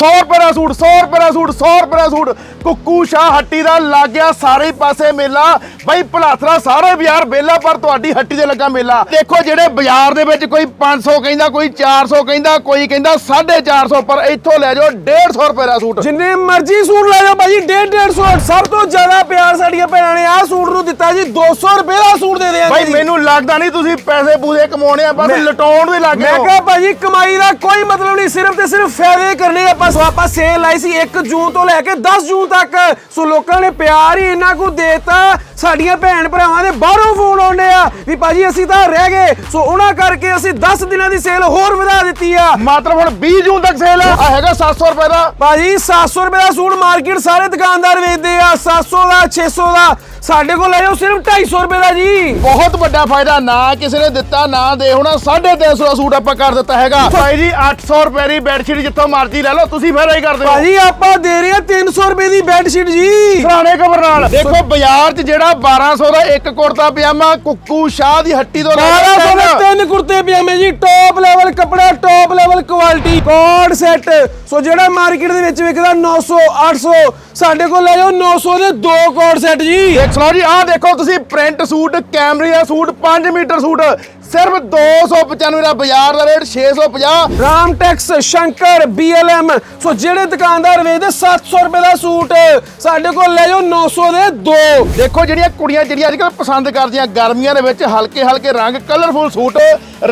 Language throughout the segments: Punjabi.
100 ਰੁਪਏ ਦਾ ਸੂਟ 100 ਰੁਪਏ ਦਾ ਸੂਟ 100 ਰੁਪਏ ਦਾ ਸੂਟ। ਕੁੱਕੂ ਸ਼ਾਹ ਹੱਟੀ ਦਾ ਲੱਗ ਗਿਆ ਸਾਰੇ ਪਾਸੇ ਮੇਲਾ। ਬਈ ਭਲਾਥਰਾ ਸਾਰੇ ਬਾਜ਼ਾਰ ਮੇਲਾ ਪਰ ਤੁਹਾਡੀ ਹੱਟੀ ਤੇ ਲੱਗਾ ਮੇਲਾ। ਦੇਖੋ ਜਿਹੜੇ ਬਾਜ਼ਾਰ ਦੇ ਵਿੱਚ ਕੋਈ 500 ਕਹਿੰਦਾ ਕੋਈ 400 ਕਹਿੰਦਾ ਕੋਈ ਕਹਿੰਦਾ 450 ਪਰ ਇੱਥੋਂ ਲੈ ਜਾਓ 150 ਰੁਪਏ ਦਾ ਸੂਟ। ਜਿੰਨੇ ਮਰਜ਼ੀ ਸੂਟ ਲੈ ਜਾਓ ਭਾਜੀ 1.5 150 ਸਭ ਤੋਂ ਜ਼ਿਆਦਾ ਪਿਆਰ ਸਾਡੀਆਂ ਭੈਣਾਂ ਨੇ ਆਹ ਸੂਟ ਨੂੰ ਦਿੱਤਾ ਜੀ 200 ਰੁਪਏ ਦਾ ਸੂਟ ਦੇ ਦਿਆਂਗੇ ਬਈ ਜੀ। ਮੈਨੂੰ ਲੱਗਦਾ ਨਹੀਂ ਤੁਸੀਂ ਪੈਸੇ ਪੂਸੇ ਕਮਾਉਣੇ ਆ ਬਸ ਲਟਾਉਣ ਦੇ ਲੱਗੇ ਮੈਂ ਕਿਹਾ ਭਾਜੀ ਕਮਾਈ ਦਾ ਕੋਈ ਮਤਲਬ ਨਹੀਂ ਸਿਰਫ ਤੇ ਸਿਰਫ ਫਾਇਦੇ ਕਰਨੇ ਆ। ਆਪਾਂ ਆਪਾਂ ਸੇਲ ਲਾਈ ਸੀ 1 ਜੂਨ ਤੋਂ ਲੈ ਕੇ 10 ਜੂਨ ਤੱਕ। ਸੋ ਲੋਕਾਂ ਨੇ ਪਿਆਰ ਹੀ ਇੰਨਾ ਕੁ ਦੇਤਾ। ਸਾਡੀਆਂ ਭੈਣ ਭਰਾਵਾਂ ਦੇ ਬਾਹਰੋਂ ਫੋਨ ਆਉਂਦੇ ਆ ਵੀ ਭਾਜੀ ਅਸੀਂ ਤਾਂ ਰਹਿ ਗਏ। ਸੋ ਉਹਨਾਂ ਕਰਕੇ ਅਸੀਂ 10 ਦਿਨਾਂ ਦੀ ਸੇਲ ਹੋਰ ਵਧਾ ਦਿੱਤੀ ਆ। ਮਤਲਬ ਹੁਣ 20 ਜੂਨ ਤੱਕ ਸੇਲ ਆ। ਆਹ ਹੈਗਾ 700 ਰੁਪਏ ਦਾ। ਭਾਜੀ 700 ਰੁਪਏ ਦਾ ਸੂਟ ਮਾਰਕੀਟ ਸਾਰੇ ਦੁਕਾਨਦਾਰ ਵੇਚਦੇ ਆ। 700 ਦਾ 600 ਦਾ। ਸਾਡੇ ਕੋਲ ਲੈ ਜਾਓ ਸਿਰਫ 250 ਰੁਪਏ ਦਾ ਜੀ। ਬਹੁਤ ਵੱਡਾ ਫਾਇਦਾ ਨਾ ਕਿਸੇ ਨੇ ਦਿੱਤਾ ਨਾ ਦੇ ਹੋਣਾ। 350 ਦਾ ਸੂਟ ਆਪਾਂ ਕਰ ਦਿੱਤਾ ਹੈਗਾ। ਭਾਈ ਜੀ 800 ਰੁਪਏ ਦੀ ਬੈੱਡਸ਼ੀਟ ਜਿੱਥੋਂ ਮਰਜ਼ੀ ਲੈ ਲਓ ਤੁਸੀਂ ਫਾਇਦਾ ਹੀ ਕਰਦੇ ਹੋ। ਭਾਜੀ ਆਪਾਂ ਦੇ ਰਹੇ ਆ 300 ਰੁਪਏ ਦੀ ਬੈੱਡ ਸ਼ੀਟ ਜੀ। ਸਰਾਣੇ ਖਬਰ ਨਾਲ। ਦੇਖੋ ਬਾਜ਼ਾਰ 'ਚ ਜਿਹੜਾ 1200 ਦਾ ਇੱਕ ਕੁੜਤਾ ਪਜਾਮਾ ਕੁੱਕੂ ਸ਼ਾਹ ਦੀ ਹੱਟੀ ਤੋਂ ਲੈ ਕੇ 1200 ਦੇ ਤਿੰਨ। ਕੁੜਤੇ ਪਜਾਮੇ ਜੀ ਟੌਪ ਲੈਵਲ ਕੱਪੜਾ top level quality code set so ਜਿਹੜਾ ਮਾਰਕੀਟ ਦੇ ਵਿੱਚ ਵਿਕਦਾ 900 800 ਸਾਡੇ ਕੋਲ ਲੈ ਜਾਓ 900 ਦੇ ਦੋ ਕੋਡ ਸੈੱਟ ਜੀ। ਦੇਖ ਸੁਣੋ ਜੀ ਆਹ ਦੇਖੋ ਤੁਸੀਂ ਪ੍ਰਿੰਟ ਸੂਟ ਕੈਮਰੀਆ ਸੂਟ 5 ਮੀਟਰ ਸੂਟ। ਸਿਰਫ 295 ਦਾ ਬਾਜ਼ਾਰ ਦਾ ਰੇਟ 650 ਰਾਮਟੈਕਸ ਸ਼ੰਕਰ BLM ਸੋ ਜਿਹੜੇ ਦੁਕਾਨਦਾਰ ਵੇਚਦੇ 700 ਰੁਪਏ ਦਾ ਸੂਟ ਸਾਡੇ ਕੋਲ ਲੈ ਜਾਓ 900 ਦੇ ਦੋ। ਦੇਖੋ ਜਿਹੜੀਆਂ ਕੁੜੀਆਂ ਜਿਹੜੀਆਂ ਅੱਜਕੱਲ ਪਸੰਦ ਕਰਦੀਆਂ ਗਰਮੀਆਂ ਦੇ ਵਿੱਚ ਹਲਕੇ ਹਲਕੇ ਰੰਗ ਕਲਰਫੁਲ ਸੂਟ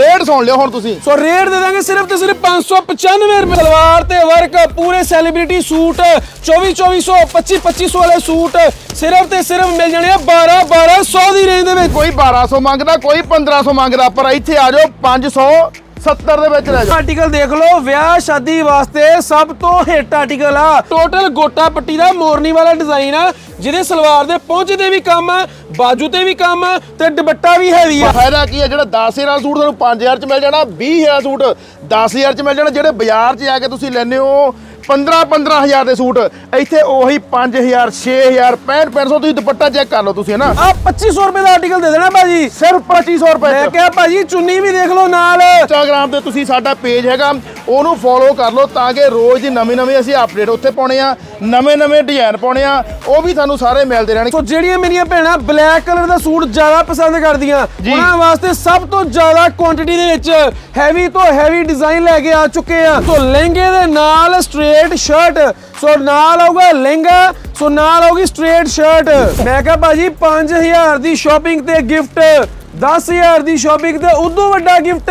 ਰੇਟ ਸੁਣ ਲਿਓ ਹੁਣ ਤੁਸੀਂ। ਸੋ ਰੇਟ ਦੇ ਦਾਂਗੇ ਸਿਰਫ ਤੇ ਸਿਰਫ 595 ਰੁਪਏ। ਸਲਵਾਰ ਤੇ ਵਰਕ ਪੂਰੇ ਸੈਲੀਬ੍ਰਿਟੀ ਸੂਟ 24 2400 25 2500 ਵਾਲੇ ਸੂਟ। ਸਿਰਫ ਤੇ ਸਿਰਫ ਮਿਲ ਜਾਣੇ ਆ 12 1200 ਦੀ ਰੇਂਜ ਦੇ ਵਿੱਚ। ਕੋਈ 1200 ਮੰਗਦਾ ਕੋਈ 1500 ਮੰਗਦਾ ਪਰ ਇੱਥੇ ਆ ਜਾਓ 570 ਦੇ ਵਿੱਚ ਲੈ ਜਾਓ। ਆਰਟੀਕਲ ਦੇਖ ਲਓ ਵਿਆਹ ਸ਼ਾਦੀ ਵਾਸਤੇ ਸਭ ਤੋਂ ਹਿੱਟ ਆਰਟੀਕਲ ਆ। ਟੋਟਲ ਗੋਟਾ ਪੱਟੀ ਦਾ ਮੋਰਨੀ ਵਾਲਾ ਡਿਜ਼ਾਈਨ ਆ ਜਿਹਦੇ ਸਲਵਾਰ ਦੇ ਪਹੁੰਚੇ ਤੇ ਵੀ ਕੰਮ ਆ ਬਾਜੂ ਤੇ ਵੀ ਕੰਮ ਆ ਤੇ ਦੁਪੱਟਾ ਵੀ ਹੈਵੀ ਆ। ਫਾਇਦਾ ਕੀ ਹੈ ਜਿਹੜਾ 10000 ਦਾ ਸੂਟ ਤੁਹਾਨੂੰ 5000 ਚ ਮਿਲ ਜਾਣਾ 20000 ਦਾ ਸੂਟ 10000 ਚ ਮਿਲ ਜਾਣਾ ਜਿਹੜੇ ਬਾਜ਼ਾਰ 'ਚ ਜਾ ਕੇ ਤੁਸੀਂ ਲੈਣੇ ਹੋ 15 15000 ਦੇ ਸੂਟ। ਇੱਥੇ ਉਹੀ 5000 6000 6500 ਤੁਸੀਂ ਦੁਪੱਟਾ ਚੈੱਕ ਕਰ ਲਓ ਤੁਸੀਂ ਹੈ ਨਾ? ਆ 2500 ਰੁਪਏ ਦਾ ਆਰਟੀਕਲ ਦੇ ਦੇਣਾ ਭਾਜੀ। ਸਿਰਫ 2500 ਰੁਪਏ ਮੈਂ ਕਿਹਾ ਭਾਜੀ ਚੁੰਨੀ ਵੀ ਦੇਖ ਲਓ ਨਾਲ। ਇੰਸਟਾਗ੍ਰam ਤੇ ਤੁਸੀਂ ਸਾਡਾ ਪੇਜ ਹੈਗਾ। ਉਹਨੂੰ ਫੋਲੋ ਕਰ ਲਓ ਤਾਂ ਕਿ ਰੋਜ਼ ਦੀ ਨਵੀਂ ਨਵੀਂ ਅਸੀਂ ਅਪਡੇਟ ਉੱਥੇ ਪਾਉਣੇ ਆ ਨਵੇਂ ਨਵੇਂ ਡਿਜ਼ਾਈਨ ਪਾਉਣੇ ਆ ਉਹ ਵੀ ਤੁਹਾਨੂੰ ਸਾਰੇ ਮਿਲਦੇ ਰਹਿਣਗੇ। ਸੋ ਜਿਹੜੀਆਂ ਮੇਰੀਆਂ ਭੈਣਾਂ ਬਲੈਕ ਕਲਰ ਦਾ ਸੂਟ ਜ਼ਿਆਦਾ ਪਸੰਦ ਕਰਦੀਆਂ। ਉਹਨਾਂ ਵਾਸਤੇ ਸਭ ਤੋਂ ਜ਼ਿਆਦਾ ਕੁਆਂਟੀਟੀ ਦੇ ਵਿੱਚ ਹੈਵੀ ਤੋਂ ਹੈਵੀ ਡਿਜ਼ਾਈਨ ਲੈ ਕੇ ਆ ਚੁੱਕੇ ਆ। ਸੋ ਲਹਿੰਗੇ ਦੇ ਨਾਲ ਸਟ੍ਰੇਟ ਸ਼ਰਟ ਸੋ ਨਾਲ ਆਊਗਾ ਲਹਿੰਗਾ ਸੋ ਨਾਲ ਆਊਗੀ ਸਟ੍ਰੇਟ ਸ਼ਰਟ ਮੈਂ ਕਿਹਾ ਭਾਜੀ 5000 ਦੀ ਸ਼ਾਪਿੰਗ ਤੇ ਗਿਫਟ 10000 ਦੀ ਸ਼ਾਪਿੰਗ ਤੇ ਉਦੋਂ ਵੱਡਾ ਗਿਫਟ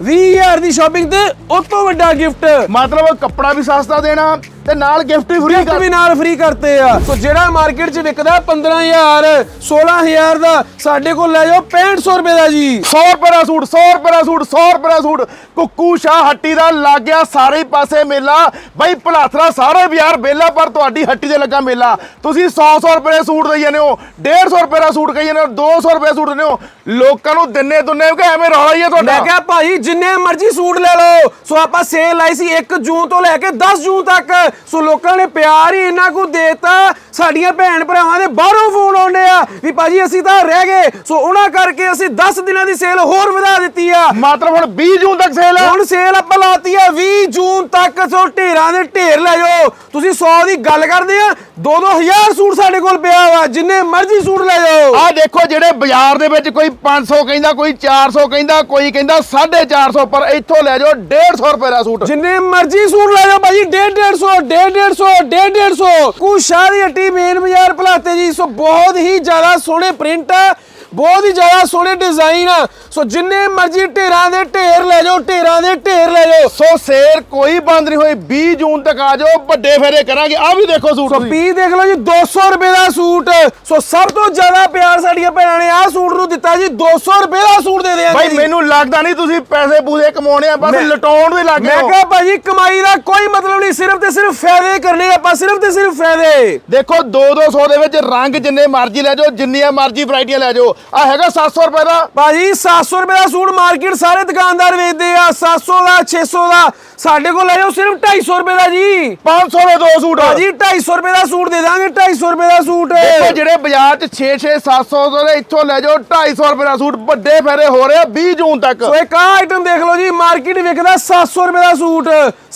20000 ਦੀ ਸ਼ਾਪਿੰਗ ਤੇ ਉਸ ਤੋਂ ਵੱਡਾ ਗਿਫਟ ਮਤਲਬ ਕੱਪੜਾ ਵੀ ਸਸਤਾ ਦੇਣਾ ਤੇ ਨਾਲ ਗਿਫਟ ਵੀ ਫ੍ਰੀ ਕਰ ਵੀ ਨਾਲ ਫ੍ਰੀ ਕਰਤੇ ਆ। ਸੋ ਜਿਹੜਾ ਮਾਰਕੀਟ 'ਚ ਵਿਕਦਾ 15000 16000 ਦਾ ਸਾਡੇ ਕੋਲ ਲੈ ਜਾਓ 6500 ਰੁਪਏ ਦਾ ਜੀ। 100 ਰੁਪਏ ਦਾ ਸੂਟ 100 ਰੁਪਏ ਦਾ ਸੂਟ 100 ਰੁਪਏ ਦਾ ਸੂਟ। ਕੁੱਕੂ ਸ਼ਾਹ ਹੱਟੀ ਦਾ ਲੱਗ ਗਿਆ ਸਾਰੇ ਪਾਸੇ ਮੇਲਾ। ਬਈ ਭਲਾਥਰਾ ਸਾਰੇ ਬਾਜ਼ਾਰ ਮੇਲਾ ਪਰ ਤੁਹਾਡੀ ਹੱਟੀ ਤੇ ਲੱਗਾ ਮੇਲਾ। ਤੁਸੀਂ 100 100 ਰੁਪਏ ਦੇ ਸੂਟ ਦੇਈ ਜਾਂਦੇ ਹੋ 150 ਰੁਪਏ ਦਾ ਸੂਟ ਕਹੀ ਜਾਂਦੇ ਹੋ 200 ਰੁਪਏ ਸੂਟ ਦਿੰਦੇ ਹੋ। ਲੋਕਾਂ ਨੂੰ ਦਿੰਨੇ ਦੁੰਨੇ ਕਿ ਐਵੇਂ ਰੌਲਾ ਹੀ ਹੈ ਮੈਂ ਤੁਹਾਡਾ ਕਿਹਾ ਭਾਈ ਜਿੰਨੇ ਮਰਜ਼ੀ ਸੂਟ ਲੈ ਲਓ। ਸੋ ਆਪਾਂ ਸੇਲ ਲਾਈ ਸੀ 1 ਜੂਨ ਤੋਂ ਲੈ ਕੇ 10 ਜੂਨ ਤੱਕ। ਸੋ ਲੋਕਾਂ ਨੇ ਪਿਆਰ ਹੀ ਇੰਨਾ ਕੁ ਦੇਤਾ ਸਾਡੀਆਂ ਭੈਣ ਭਰਾਵਾਂ ਦੇ ਬਾਹਰੋਂ ਫੋਨ ਆਉਂਦੇ ਆ ਵੀ ਭਾਜੀ ਅਸੀਂ ਤਾਂ ਰਹਿ ਗਏ। ਸੋ ਉਹਨਾਂ ਕਰਕੇ ਅਸੀਂ 10 ਦਿਨਾਂ ਦੀ ਸੇਲ ਹੋਰ ਵਧਾ ਦਿੱਤੀ ਆ। ਮਤਲਬ ਹੁਣ 20 ਜੂਨ ਤੱਕ ਸੇਲ ਹੁਣ ਸੇਲ ਆਪਾਂ ਲਾਤੀ ਆ 20 ਜੂਨ ਤੱਕ ਸੋ ਢੇਰਾਂ ਦੇ ਢੇਰ ਲੈ ਜਾਓ। ਤੁਸੀਂ 100 ਦੀ ਗੱਲ ਕਰਦੇ ਆ 2-2000 ਸੂਟ ਸਾਡੇ ਕੋਲ ਪਿਆ ਵਾ ਜਿੰਨੇ ਮਰਜ਼ੀ ਸੂਟ ਲੈ ਜਾਓ। ਆਹ ਦੇਖੋ ਜਿਹੜੇ ਬਾਜ਼ਾਰ ਦੇ ਵਿੱਚ ਕੋਈ 500 ਕਹਿੰਦਾ ਕੋਈ 400 ਕਹਿੰਦਾ ਕੋਈ ਕਹਿੰਦਾ 450 ਪਰ ਇੱਥੋਂ ਲੈ ਜਾਓ 150 ਰੁਪਏ ਦਾ ਸੂਟ। ਜਿੰਨੇ ਮਰਜ਼ੀ ਸੂਟ ਲੈ ਜਾਓ ਭਾਜੀ 150 150 150 ਕੁ ਸ਼ਾਦੀ ਹੱਟੀ ਮੇਨ ਬਾਜ਼ਾਰ ਭਲਾਤੇ ਜੀ, ਸੋ ਬਹੁਤ ਹੀ ਜ਼ਿਆਦਾ ਸੋਹਣੇ ਪ੍ਰਿੰਟ ਆ। ਬਹੁਤ ਹੀ ਜ਼ਿਆਦਾ ਸੋਹਣੇ ਡਿਜ਼ਾਈਨ ਆ। ਸੋ ਜਿੰਨੇ ਮਰਜ਼ੀ ਢੇਰਾਂ ਦੇ ਢੇਰ ਲੈ ਜਾਓ ਢੇਰਾਂ ਦੇ ਢੇਰ ਲੈ ਜਾਓ। ਸੋ ਸੇਲ ਕੋਈ ਬੰਦ ਨਹੀਂ ਹੋਈ। 20 ਜੂਨ ਤੱਕ ਆ ਜਾਓ ਵੱਡੇ ਫੇਰੇ ਕਰਾਂਗੇ। ਆ ਵੀ ਦੇਖੋ ਸੂਟ ਸੋ ਤੁਸੀਂ। ਪੀ ਦੇਖ ਲਓ ਜੀ 200 ਰੁਪਏ ਦਾ ਸੂਟ। ਸੋ ਸਭ ਤੋਂ ਜ਼ਿਆਦਾ ਪਿਆਰ ਸਾਡੀਆਂ ਭੈਣਾਂ ਨੇ ਆਹ ਸੂਟ ਨੂੰ ਦਿੱਤਾ ਜੀ 200 ਰੁਪਏ ਦਾ ਸੂਟ ਦੇ ਦਿਆਂਗੇ ਭਾਈ। ਮੈਨੂੰ ਲੱਗਦਾ ਨਹੀਂ ਤੁਸੀਂ ਪੈਸੇ ਪੂਸੇ ਕਮਾਉਣੇ ਆ ਬਸ ਮੈਂ- ਲਟਾਉਣ ਦੇ ਲੱਗੇ ਮੈਂ ਹੋ ਕਿਹਾ ਭਾਜੀ ਕਮਾਈ ਦਾ ਕੋਈ ਮਤਲਬ ਨਹੀਂ ਸਿਰਫ ਤੇ ਸਿਰਫ ਫਾਇਦੇ ਕਰਨੇ ਆਪਾਂ ਸਿਰਫ ਤੇ ਸਿਰਫ ਫਾਇਦੇ। ਦੇਖੋ 2-200 ਦੇ ਵਿੱਚ ਰੰਗ ਜਿੰਨੇ ਮਰਜ਼ੀ ਲੈ ਜਾਓ ਜਿੰਨੀਆਂ ਮਰਜ਼ੀ ਵੈਰਾਈਟੀਆਂ ਲੈ ਜਾਓ। ਆ ਹੈਗਾ 700 ਰੁਪਏ ਦਾ। ਭਾਜੀ 700 ਰੁਪਏ ਦਾ ਸੂਟ ਮਾਰਕੀਟ ਸਾਰੇ ਦੁਕਾਨਦਾਰ ਵੇਚਦੇ ਆ। 700 ਦਾ 600 ਦਾ। ਸਾਡੇ ਕੋਲ ਲੈ ਜਾਓ ਸਿਰਫ 250 ਰੁਪਏ ਦਾ ਜੀ। 500 ਦੇ ਦੋ ਸੂਟ। ਭਾਜੀ 250 ਰੁਪਏ ਦਾ ਸੂਟ ਦੇ ਦਾਂਗੇ 250 ਰੁਪਏ ਦਾ ਸੂਟ। ਦੇਖੋ ਜਿਹੜੇ ਬਾਜ਼ਾਰ 'ਚ 6-6 700 ਦੇ ਇੱਥੋਂ ਲੈ ਜਾਓ 250 ਰੁਪਏ ਦਾ ਸੂਟ। ਵੱਡੇ ਫੇਰੇ ਹੋ ਰਹੇ ਆ 20 ਜੂਨ ਤੱਕ। ਸੋ ਇੱਕ ਆਹ ਆਈਟਮ ਦੇਖ ਲਓ ਜੀ ਮਾਰਕੀਟ ਵਿਕਦਾ 700 ਰੁਪਏ ਦਾ ਸੂਟ।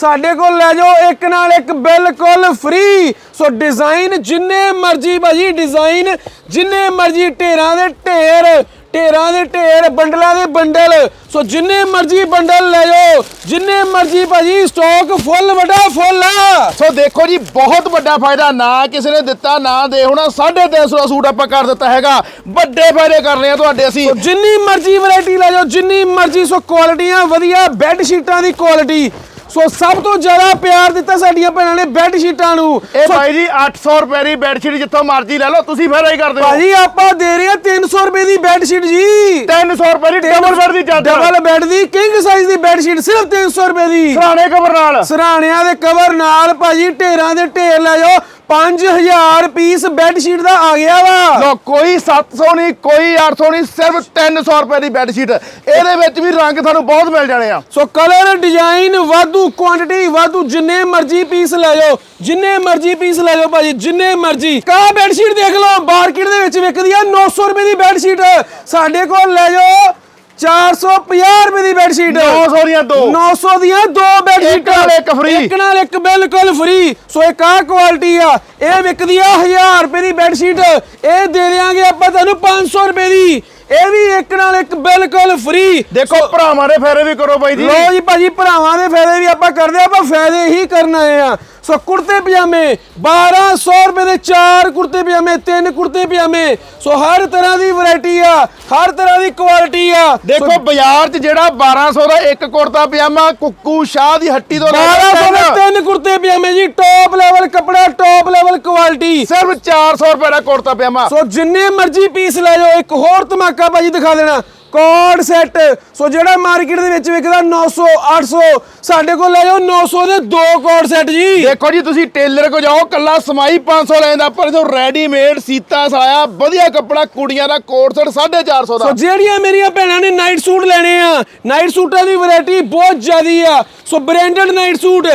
ਸਾਡੇ ਕੋਲ ਲੈ ਜਾਓ ਇੱਕ ਨਾਲ ਇੱਕ ਬਿਲਕੁਲ ਫ੍ਰੀ ਸੋ ਡਿਜ਼ਾਈਨ ਜਿੰਨੇ ਮਰਜ਼ੀ ਭਾਜੀ ਡਿਜ਼ਾਈਨ ਜਿੰਨੇ ਮਰਜ਼ੀ ਢੇਰਾਂ ਦੇ ਢੇਰ ਢੇਰਾਂ ਦੇ ਢੇਰ ਬੰਡਲਾਂ ਦੇ ਬੰਡਲ। ਸੋ ਜਿੰਨੇ ਮਰਜ਼ੀ ਬੰਡਲ ਲੈ ਜਾਓ ਜਿੰਨੇ ਮਰਜ਼ੀ ਭਾਜੀ ਸਟਾਕ ਫੁੱਲ ਵੱਡਾ ਫੁੱਲ ਆ। ਸੋ ਦੇਖੋ ਜੀ ਬਹੁਤ ਵੱਡਾ ਫਾਇਦਾ ਨਾ ਕਿਸੇ ਨੇ ਦਿੱਤਾ ਨਾ ਦੇ ਹੋਣਾ 350 ਦਾ ਸੂਟ ਆਪਾਂ ਕਰ ਦਿੱਤਾ ਹੈਗਾ। ਵੱਡੇ ਫਾਇਦੇ ਕਰ ਰਹੇ ਆ ਤੁਹਾਡੇ ਅਸੀਂ। ਜਿੰਨੀ ਮਰਜ਼ੀ ਵੈਰਾਈਟੀ ਲੈ ਜਾਓ ਜਿੰਨੀ ਮਰਜ਼ੀ ਸੋ ਕੁਆਲਿਟੀਆਂ ਵਧੀਆ ਬੈੱਡ ਸ਼ੀਟਾਂ ਦੀ ਕੁਆਲਿਟੀ ਸੋ ਸਭ ਤੋਂ ਜ਼ਿਆਦਾ ਪਿਆਰ ਦਿੱਤਾ ਸਾਡੀਆਂ ਭੈਣਾਂ ਨੇ ਬੈੱਡ ਸ਼ੀਟਾਂ ਨੂੰ। ਇਹ ਸੋ ਭਾਈ ਜੀ 800 ਰੁਪਏ ਦੀ ਬੈਡਸ਼ੀਟ ਜਿੱਥੋਂ ਮਰਜ਼ੀ ਲੈ ਲਓ ਤੁਸੀਂ ਫਾਇਦਾ ਹੀ ਕਰਦੇ ਹੋ ਭਾਜੀ ਆਪਾਂ ਦੇ ਰਹੇ ਹਾਂ 300 ਰੁਪਏ ਦੀ ਬੈੱਡ ਸ਼ੀਟ ਜੀ। 300 ਰੁਪਏ ਦੀ ਡਬਲ ਬੈਡ ਦੀ ਚਾਦਰ ਡਬਲ ਬੈੱਡ ਦੀ ਕਿੰਗ ਸਾਈਜ਼ ਦੀ ਬੈੱਡ ਸ਼ੀਟ ਸਿਰਫ 300 ਰੁਪਏ ਦੀ। ਸਰਾਣੇ ਕਵਰ ਨਾਲ। ਸਰਾਣਿਆਂ ਦੇ ਕਵਰ ਨਾਲ ਭਾਜੀ ਢੇਰਾਂ ਦੇ ਢੇਰ ਲੈ ਜਾਓ। 5000 ਪੀਸ ਬੈੱਡ ਸ਼ੀਟ ਦਾ ਆ ਗਿਆ ਵਾ। ਲੋ ਕੋਈ 700 ਨਹੀਂ ਕੋਈ 800 ਨਹੀਂ ਸਿਰਫ 300 ਰੁਪਏ ਦੀ ਬੈਡਸ਼ੀਟ ਇਹਦੇ ਵਿੱਚ ਵੀ ਰੰਗ ਤੁਹਾਨੂੰ ਬਹੁਤ ਮਿਲ ਜਾਣੇ ਆ। ਸੋ ਕਲਰ ਡਿਜ਼ਾਈਨ ਵਾਧੂ ਕੁਆਂਟੀਟੀ ਵਾਧੂ ਜਿੰਨੇ ਮਰਜ਼ੀ ਪੀਸ ਲੈ ਜਾਓ ਜਿੰਨੇ ਮਰਜ਼ੀ ਪੀਸ ਲੈ ਜਾਓ ਭਾਜੀ ਜਿੰਨੇ ਮਰਜ਼ੀ। ਕਾ ਬੈੱਡ ਸ਼ੀਟ ਦੇਖ ਲਓ ਮਾਰਕੀਟ ਦੇ ਵਿੱਚ ਵਿਕਦੀ ਆ 900 ਰੁਪਏ ਦੀ ਬੈੱਡ ਸ਼ੀਟ ਸਾਡੇ ਕੋਲ ਲੈ ਜਾਓ 450 ਰੁਪਏ ਦੀ ਬੈੱਡ ਸ਼ੀਟ 900 ਦੀਆਂ ਦੋ। 900 ਦੀਆਂ ਦੋ ਬੈੱਡ ਇੱਕ ਸ਼ੀਟਾਂ ਨਾਲ ਇੱਕ free। ਇੱਕ ਨਾਲ ਇੱਕ ਬਿਲਕੁਲ ਫ੍ਰੀ ਸੋ ਇੱਕ ਆ ਕੁਆਲਿਟੀ ਆ। ਇਹ ਵਿਕਦੀ ਆ 1000 ਰੁਪਏ ਦੀ ਬੈੱਡ ਸ਼ੀਟ ਇਹ ਦੇ ਦੇਾਂਗੇ ਆਪਾਂ ਤੁਹਾਨੂੰ 500 ਰੁਪਏ ਦੀ। ਇਹ ਵੀ ਇੱਕ ਨਾਲ ਇੱਕ ਬਿਲਕੁਲ ਫ੍ਰੀ ਦੇਖੋ ਭਰਾਵਾਂ ਦੇ ਫੇਰੇ ਵੀ ਕਰੋ ਬਾਈ ਜੀ। ਲੋ ਜੀ ਭਾਜੀ ਭਰਾਵਾਂ ਦੇ ਫਾਇਦੇ ਵੀ ਆਪਾਂ ਕਰਦੇ ਆਪਾਂ ਫਾਇਦੇ ਹੀ ਕਰਨ ਆਏ ਆ। ਸੋ ਕੁੜਤੇ ਪਜਾਮੇ 1200 ਰੁਪਏ ਦੇ ਚਾਰ ਕੁੜਤੇ ਪਜਾਮੇ ਤਿੰਨ ਕੁੜਤੇ ਪਜਾਮੇ। ਸੋ ਹਰ ਤਰ੍ਹਾਂ ਦੀ ਵੈਰਾਈਟੀ ਆ ਹਰ ਤਰ੍ਹਾਂ ਦੀ ਕੁਆਲਿਟੀ ਆ। ਦੇਖੋ ਬਾਜ਼ਾਰ 'ਚ ਜਿਹੜਾ 1200 ਦਾ ਇੱਕ ਕੁੜਤਾ ਪਜਾਮਾ ਕੁੱਕੂ ਸ਼ਾਹ ਦੀ ਹੱਟੀ ਤੋਂ ਲੈ ਕੇ 1200 ਦੇ ਤਿੰਨ, ਤਿੰਨ ਕੁੜਤੇ ਪਜਾਮੇ ਜੀ ਟੌਪ ਲੈਵਲ ਕੱਪੜਾ ਟੌਪ ਲੈਵਲ ਕੁਆਲਿਟੀ। ਸਿਰਫ 400 ਰੁਪਏ ਦਾ ਕੁੜਤਾ ਪਜਾਮਾ। ਸੋ ਜਿੰਨੇ ਮਰਜ਼ੀ ਪੀਸ ਲੈ ਜਾਓ ਇੱਕ ਹੋਰ ਧਮਾਕਾ ਭਾਜੀ ਦਿਖਾ ਦੇਣਾ। Code set. ਸੋ ਜਿਹੜਾ ਮਾਰਕੀਟ ਦੇ ਵਿੱਚ ਵਿਕਦਾ 900 800 ਸਾਡੇ ਕੋਲ ਲੈ ਜਾਓ 900 ਦੇ ਦੋ ਕੋਡ ਸੈੱਟ ਜੀ। ਦੇਖੋ ਜੀ ਤੁਸੀਂ ਟੇਲਰ ਕੋ ਜਾਓ ਕੱਲਾ ਸਮਾਈ 500 ਲੈਂਦਾ ਪਰ ਇਥੋਂ ਰੈਡੀਮੇਡ ਸੀਤਾ ਸਾਇਆ ਵਧੀਆ ਕੱਪੜਾ ਕੁੜੀਆਂ ਦਾ ਕੋਟ ਸੈਟ 450 ਸੋ ਦਾ। ਜਿਹੜੀਆਂ ਮੇਰੀਆਂ ਭੈਣਾਂ ਨੇ ਨਾਈਟ ਸੂਟ ਲੈਣੇ ਆ ਨਾਈਟ ਸੂਟਾਂ ਦੀ ਵੈਰਾਈਟੀ ਬਹੁਤ ਜ਼ਿਆਦੀ ਆ। ਸੋ ਬ੍ਰਾਂਡਡ ਨਾਈਟ ਸੂਟ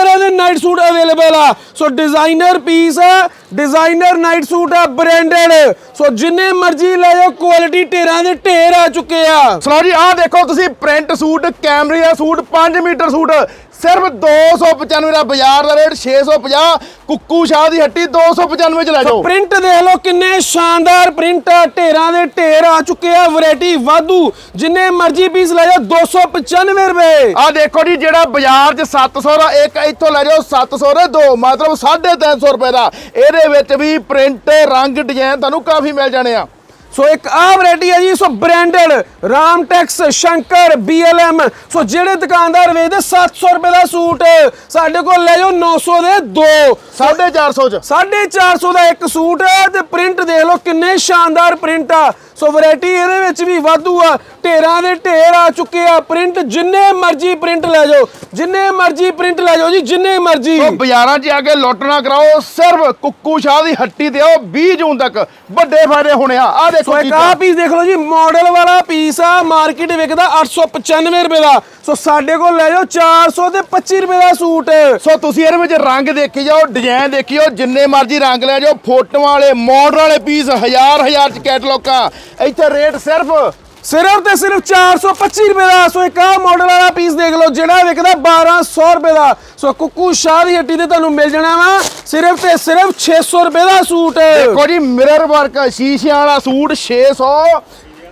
ਤਰ੍ਹਾਂ ਦੇ ਨਾਈਟ ਸੂਟ ਅਵੇਲੇਬਲ ਆ। ਸੋ ਡਿਜ਼ਾਈਨਰ ਪੀਸ ਆ ਡਿਜ਼ਾਈਨਰ ਨਾਈਟ ਸੂਟ ਆ ਬ੍ਰਾਂਡਡ ਸੋ ਜਿੰਨੇ ਮਰਜ਼ੀ ਲੈ ਜਾਓ ਕੁਆਲਿਟੀ ਢੇਰਾਂ ਦੇ ਢੇਰ ਆ ਚੁੱਕੇ ਆ। ਸੁਣੋ ਜੀ, ਆਹ ਦੇਖੋ ਤੁਸੀਂ ਪ੍ਰਿੰਟ ਸੂਟ ਕੈਮਰੀਆ ਸੂਟ 5 ਮੀਟਰ ਸੂਟ ਸਿਰਫ 295 ਦਾ ਬਾਜ਼ਾਰ ਦਾ ਰੇਟ 650 ਕੁੱਕੂ ਸ਼ਾਹ ਦੀ ਹੱਟੀ 295 ਚ ਲੈ ਜਾਓ। ਪ੍ਰਿੰਟ ਦੇਖ ਲਓ ਕਿੰਨੇ ਸ਼ਾਨਦਾਰ ਪ੍ਰਿੰਟ ਢੇਰਾਂ ਦੇ ਢੇਰ ਆ ਚੁੱਕੇ ਆ ਵੈਰਾਈਟੀ ਵਾਧੂ ਜਿੰਨੇ ਮਰਜ਼ੀ ਪੀਸ ਲੈ ਜਾਓ 295 ਰੁਪਏ। ਆਹ ਦੇਖੋ ਜੀ ਜਿਹੜਾ ਬਾਜ਼ਾਰ 'ਚ 700 ਦਾ ਇੱਕ ਇੱਥੋਂ ਲੈ ਜਾਓ 700 ਦੇ ਦੋ ਮਤਲਬ 350 ਰੁਪਏ ਦਾ। ਇਹਦੇ ਵਿੱਚ ਵੀ ਪ੍ਰਿੰਟ ਰੰਗ ਡਿਜ਼ਾਈਨ ਤੁਹਾਨੂੰ ਕਾਫੀ ਮਿਲ ਜਾਣੇ ਆ। ਸੋ ਇੱਕ ਆ ਵੈਰਾਈਟੀ ਹੈ ਜੀ so branded Ramtex Shankar BLM so ਜਿਹੜੇ ਦੁਕਾਨਦਾਰ ਵੇਚਦੇ 700 ਰੁਪਏ ਦਾ ਸੂਟ ਸਾਡੇ ਕੋਲ ਲੈ ਜਾਓ 900 ਦੇ ਦੋ। 450 ਚ। 450 ਦਾ ਇੱਕ ਸੂਟ ਤੇ ਪ੍ਰਿੰਟ ਦੇਖ ਲਓ ਕਿੰਨੇ ਸ਼ਾਨਦਾਰ ਪ੍ਰਿੰਟ ਆ। ਸੋ ਵੈਰਾਈਟੀ ਇਹਦੇ ਵਿੱਚ ਵੀ ਵਾਧੂ ਆ। ਢੇਰਾਂ ਦੇ ਢੇਰ ਆ ਚੁੱਕੇ ਆ। ਪ੍ਰਿੰਟ ਜਿੰਨੇ ਮਰਜ਼ੀ ਪ੍ਰਿੰਟ ਲੈ ਜਾਓ। ਜਿੰਨੇ ਮਰਜ਼ੀ ਪ੍ਰਿੰਟ ਲੈ ਜਾਓ ਜੀ ਜਿੰਨੇ ਮਰਜ਼ੀ। ਉਹ ਬਾਜ਼ਾਰਾਂ 'ਚ ਆ ਕੇ ਲੁੱਟਣਾ ਕਰਾਓ। ਸਿਰਫ ਕੁੱਕੂ ਸ਼ਾਹ ਦੀ ਹੱਟੀ ਤੇ ਆਓ 20 ਜੂਨ ਤੱਕ। ਵੱਡੇ ਫਾਇਦੇ ਹੋਣੇ ਆ। ਆਹ ਦੇਖੋ ਸੋ ਇੱਕ। ਆਹ ਪੀਸ ਦੇਖ ਲਓ ਜੀ ਮਾਡਲ ਵਾਲਾ ਪੀਸ ਆ। ਮਾਰਕੀਟ ਵਿਕਦਾ 895 ਰੁਪਏ ਦਾ। ਸੋ ਸਾਡੇ ਕੋਲ ਲੈ ਜਾਓ 400 ਤੇ 25 ਰੁਪਏ ਦਾ ਸੂਟ। ਸੋ ਤੁਸੀਂ ਇਹਦੇ ਵਿੱਚ ਰੰਗ ਦੇਖੀ ਜਾਓ ਡਿਜ਼ਾਈਨ ਦੇਖੀ ਜਾਓ ਜਿੰਨੇ ਮਰਜ਼ੀ ਰੰਗ ਲੈ ਜਾਓ। ਫੋਟੋਆਂ ਵਾਲੇ ਮਾਡਲ ਵਾਲੇ ਪੀਸ ਹਜ਼ਾਰ ਹਜ਼ਾਰ ਚ ਕੈਟਲੌਗਾਂ ਇੱਥੇ ਰੇਟ ਸਿਰਫ ਸਿਰਫ ਤੇ ਸਿਰਫ 425 ਰੁਪਏ ਦਾ। ਸੋ ਇੱਕ ਆਹ ਮਾਡਲ ਵਾਲਾ ਪੀਸ ਦੇਖ ਲਓ, ਜਿਹੜਾ ਵਿਕਦਾ 1200 ਰੁਪਏ ਦਾ। ਸੋ ਕੁੱਕੂ ਸ਼ਾਹ ਦੀ ਹੱਟੀ ਤੇ ਤੁਹਾਨੂੰ ਮਿਲ ਜਾਣਾ ਵਾ, ਸਿਰਫ ਤੇ ਸਿਰਫ 600 ਰੁਪਏ ਦਾ ਸੂਟ। ਦੇਖੋ ਜੀ ਮਿਰਰ ਵਰਕ ਸ਼ੀਸ਼ੇ ਵਾਲਾ ਸੂਟ 600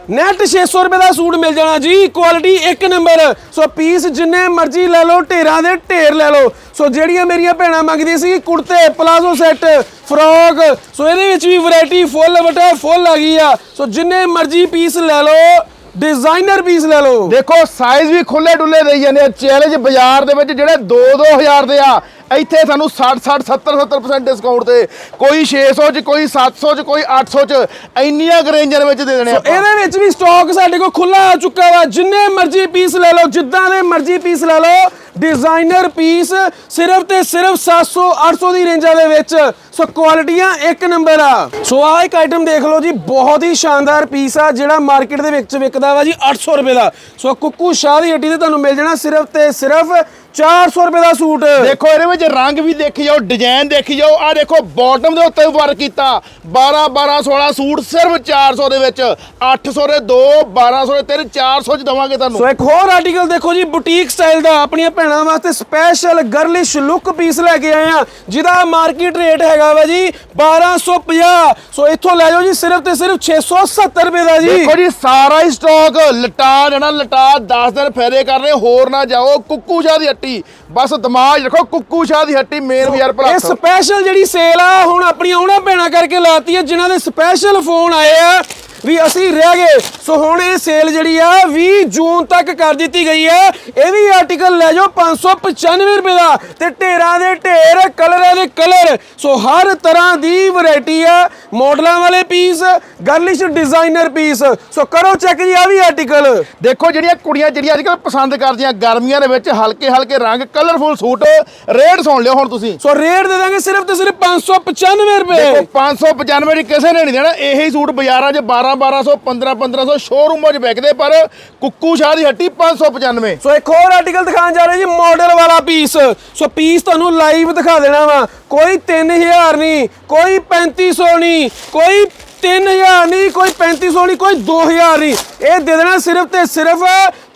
ਨੈਟ 600 ਰੁਪਏ ਦਾ ਸੂਟ ਮਿਲ ਜਾਣਾ ਜੀ ਕੁਆਲਿਟੀ ਇੱਕ ਨੰਬਰ ਸੋ ਪੀਸ ਜਿੰਨੇ ਮਰਜ਼ੀ ਲੈ ਲਓ, ਢੇਰਾਂ ਦੇ ਢੇਰ ਲੈ ਲਓ। ਸੋ ਜਿਹੜੀਆਂ ਮੇਰੀਆਂ ਭੈਣਾਂ ਮੰਗਦੀਆਂ ਸੀ, ਕੁੜਤੇ ਪਲਾਜ਼ੋ ਸੈੱਟ ਫਰੋਕ ਸੋ ਇਹਦੇ ਵਿੱਚ ਵੀ ਵੈਰਾਈਟੀ ਫੁੱਲ ਵਟਾ ਫੁੱਲ ਆ ਗਈ ਆ। ਸੋ ਜਿੰਨੇ ਮਰਜ਼ੀ ਪੀਸ ਲੈ ਲਓ ਡਿਜ਼ਾਈਨਰ ਪੀਸ ਲੈ ਲਓ। ਦੇਖੋ ਸਾਈਜ਼ ਵੀ ਖੁੱਲੇ ਡੁੱਲੇ ਦੇਈ ਜਾਂਦੇ ਆ। ਚੈਲੰਜ ਬਾਜ਼ਾਰ ਦੇ ਵਿੱਚ ਜਿਹੜੇ 2-2000 ਦੇ ਆ ਇੱਥੇ ਸਾਨੂੰ 60 60 70 70% ਡਿਸਕਾਊਂਟ ਤੇ ਕੋਈ 600 ਚ ਕੋਈ 700 ਚ ਕੋਈ 800 ਚ ਇੰਨੀਆਂ ਰੇਂਜਾਂ ਦੇ ਵਿੱਚ ਦੇ ਦੇਣੇ ਆਪਾਂ। ਇਹਦੇ ਵਿੱਚ ਵੀ ਸਟਾਕ ਸਾਡੇ ਕੋਲ ਖੁੱਲਾ ਆ ਚੁੱਕਾ ਵਾ। ਜਿੰਨੇ ਮਰਜ਼ੀ ਪੀਸ ਲੈ ਲਓ ਜਿੱਦਾਂ ਦੇ ਮਰਜ਼ੀ ਪੀਸ ਲੈ ਲਓ ਡਿਜ਼ਾਈਨਰ ਪੀਸ ਸਿਰਫ ਤੇ ਸਿਰਫ 700 800 ਦੀ ਰੇਂਜਾਂ ਦੇ ਵਿੱਚ। ਸੋ ਕੁਆਲਿਟੀਆਂ ਇੱਕ ਨੰਬਰ ਆ। ਸੋ ਆਹ ਇੱਕ ਆਈਟਮ ਦੇਖ ਲਓ ਜੀ ਬਹੁਤ ਹੀ ਸ਼ਾਨਦਾਰ ਪੀਸ ਆ ਜਿਹੜਾ ਮਾਰਕੀਟ ਦੇ ਵਿੱਚ ਵਿਕਦਾ ਵਾ ਜੀ 800 ਰੁਪਏ ਦਾ। ਸੋ ਕੁੱਕੂ ਸ਼ਾਹ ਦੀ ਹੱਟੀ ਤੇ ਤੁਹਾਨੂੰ ਮਿਲ ਜਾਣਾ ਸਿਰਫ ਤੇ ਸਿਰਫ 400 ਰੁਪਏ ਦਾ ਸੂਟ। ਦੇਖੋ ਇਹਦੇ ਵਿੱਚ ਰੰਗ ਵੀ ਦੇਖੀ ਜਾਓ ਡਿਜ਼ਾਈਨ ਦੇਖੀ ਜਾਓ। ਆ ਦੇਖੋ ਬਾਟਮ ਦੇ ਉੱਤੇ ਵਰਕ ਕੀਤਾ। 12 12 16 ਸੂਟ ਸਿਰਫ 400 ਦੇ ਵਿੱਚ। 800 ਦੇ 2 1200 ਦੇ 3 400 ਚ ਦਵਾਂਗੇ ਤੁਹਾਨੂੰ। ਸੋ ਇੱਕ ਹੋਰ ਆਰਟੀਕਲ ਦੇਖੋ ਜੀ ਬੁਟੀਕ ਸਟਾਈਲ ਦਾ। ਆਪਣੀਆਂ ਭੈਣਾਂ ਵਾਸਤੇ ਸਪੈਸ਼ਲ ਗਰਲਿਸ਼ ਲੁੱਕ ਪੀਸ ਲੈ ਕੇ ਆਏ ਆ। ਜਿਹਦਾ ਮਾਰਕੀਟ ਰੇਟ ਹੈਗਾ ਵਾ ਜੀ 1250 ਸੋ ਇੱਥੋਂ ਲੈ ਜਾਓ ਜੀ ਸਿਰਫ ਤੇ ਸਿਰਫ 670 ਰੁਪਏ ਦਾ ਜੀ। ਦੇਖੋ ਜੀ ਸਾਰਾ ਹੀ ਸਟਾਕ ਲਟਾ ਜਣਾ ਲਟਾ 10 ਦਿਨ ਫੇਰੇ ਕਰਨੇ ਹੋਰ ਨਾ ਜਾਓ। ਕੁੱਕੂ ਸ਼ਾਹ ਦੀ ਹੱਟੀ। ਬਸ ਦਿਮਾਗ ਰੱਖੋ ਕੁੱਕੂ ਸ਼ਾਹ ਦੀ ਹੱਟੀ ਮੇਨ ਬਾਜ਼ਾਰ ਇਹ ਭਲਾ ਸਪੈਸ਼ਲ ਜਿਹੜੀ ਸੇਲ ਆ ਹੁਣ ਆਪਣੀਆਂ ਉਹਨਾਂ ਭੈਣਾਂ ਕਰਕੇ ਲਾਤੀ ਹੈ ਜਿਨ੍ਹਾਂ ਦੇ ਸਪੈਸ਼ਲ ਫੋਨ ਆਏ ਆ। ਵੀ ਅਸੀਂ ਰਹਿ ਗਏ। ਸੋ ਹੁਣ ਇਹ ਸੇਲ ਜਿਹੜੀ ਆ 20 ਜੂਨ ਤੱਕ ਕਰ ਦਿੱਤੀ ਗਈ ਹੈ। ਇਹ ਵੀ ਆਰਟੀਕਲ ਲੈ ਜਾਓ 595 ਰੁਪਏ ਦਾ। ਤੇ ਢੇਰਾਂ ਦੇ ਢੇਰ ਕਲਰਾਂ ਦੇ ਕਲਰ। ਸੋ ਹਰ ਤਰ੍ਹਾਂ ਦੀ ਵੈਰਾਈਟੀ ਆ। ਮਾਡਲਾਂ ਵਾਲੇ piece girlish designer piece so ਕਰੋ ਚੈੱਕ ਜੀ ਆ ਵੀ ਆਰਟੀਕਲ ਦੇਖੋ ਜਿਹੜੀਆਂ ਕੁੜੀਆਂ ਜਿਹੜੀਆਂ ਅੱਜ ਕੱਲ੍ਹ ਪਸੰਦ ਕਰਦੀਆਂ ਗਰਮੀਆਂ ਦੇ ਵਿੱਚ ਹਲਕੇ ਹਲਕੇ ਰੰਗ ਕਲਰਫੁਲ ਸੂਟ ਰੇਟ ਸੁਣ ਲਿਓ ਹੁਣ ਤੁਸੀਂ। ਸੋ ਰੇਟ ਦੇ ਦਾਂਗੇ ਸਿਰਫ ਤੇ ਸਿਰਫ 595 ਰੁਪਏ। ਦੇਖੋ 595 ਦੀ ਕਿਸੇ ਨੇ ਨਹੀਂ ਦੇਣਾ ਇਹੀ ਸੂਟ ਬਾਜ਼ਾਰਾਂ 'ਚ 12 1200 1500 ਸ਼ੋਰੂਮਾਂ 'ਚ ਵਿਕਦੇ, ਪਰ ਕੁੱਕੂ ਸ਼ਾਹ ਦੀ ਹੱਟੀ 595 ਸੋ ਇੱਕ ਹੋਰ ਆਰਟੀਕਲ ਦਿਖਾਉਣ ਜਾ ਰਹੇ ਜੀ ਮਾਡਲ ਵਾਲਾ ਪੀਸ ਸੋ ਪੀਸ ਤੁਹਾਨੂੰ ਲਾਈਵ ਦਿਖਾ ਦੇਣਾ ਵਾ। ਕੋਈ 3000 ਨਹੀਂ, ਕੋਈ 3500 ਨਹੀਂ, ਕੋਈ 3000 ਨਹੀਂ, ਕੋਈ 3500 ਨਹੀਂ, ਕੋਈ 2000 ਨਹੀਂ। ਇਹ ਦੇ ਦੇਣਾ ਸਿਰਫ ਤੇ ਸਿਰਫ